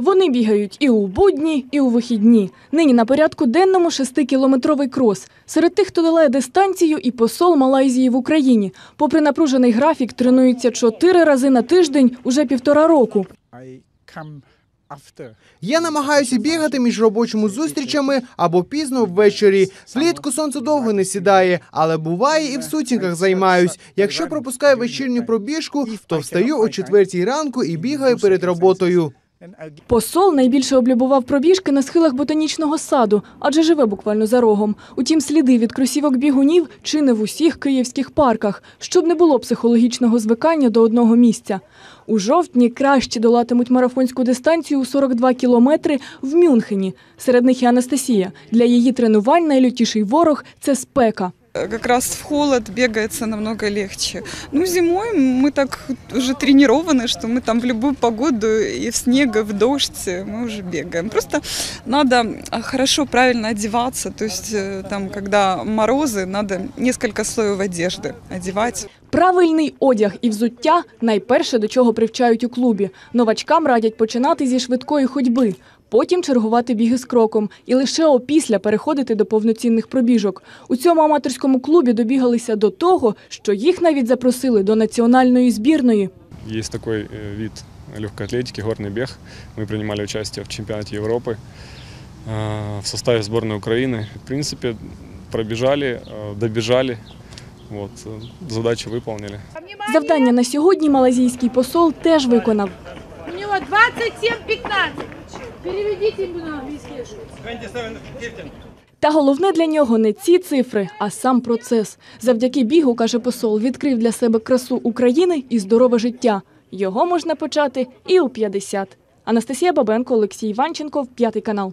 Вони бігають і у будні, і у вихідні. Нині на порядку денному 6-кілометровий крос. Серед тих, хто долає дистанцію, і посол Малайзії в Україні. Попри напружений графік, тренується чотири рази на тиждень уже півтора року. Я намагаюся бігати між робочими зустрічами або пізно ввечері. Влітку сонце довго не сідає, але буває і в сутінках займаюсь. Якщо пропускаю вечірню пробіжку, то встаю о четвертій ранку і бігаю перед роботою. Посол найбільше облюбував пробіжки на схилах ботанічного саду, адже живе буквально за рогом. Утім, сліди від кросівок бігунів чи в усіх київських парках, щоб не було психологічного звикання до одного місця. У жовтні кращі долатимуть марафонську дистанцію у 42 кілометри в Мюнхені. Серед них і Анастасія. Для її тренувань найлютіший ворог це спека. как раз в холод бегается намного легче. Ну, зимой мы так уже тренированы, что мы там в любую погоду, и в снег, и в дождь, мы уже бегаем. Просто надо а, хорошо, правильно одеваться, то есть э, там, когда морозы, надо несколько слоев одежды одевать. Правильний одяг і взуття найперше, до чого привчають у клубі. Новачкам радять починати зі швидкої ходьби, потім чергувати біги з кроком і лише опісля переходити до повноцінних пробіжок. У цьому аматорському клубі добігалися до того, що їх навіть запросили до національної збірної. Есть такой э, вид легкой атлетики, горный бег. Мы принимали участие в чемпионате Европы э, в составе сборной Украины. В принципе, пробежали, э, добежали. Вот, э, задачу выполнили. Завдання на сьогодні малазійський посол теж виконав. У него 27-15. Переведите їм на английский. Та головне для нього не ці цифри, а сам процес. Завдяки бігу, каже посол, відкрив для себе красу України і здорове життя. Його можна почати і у 50. Анастасія Бабенко, Олексій Іванченков, п'ятий канал.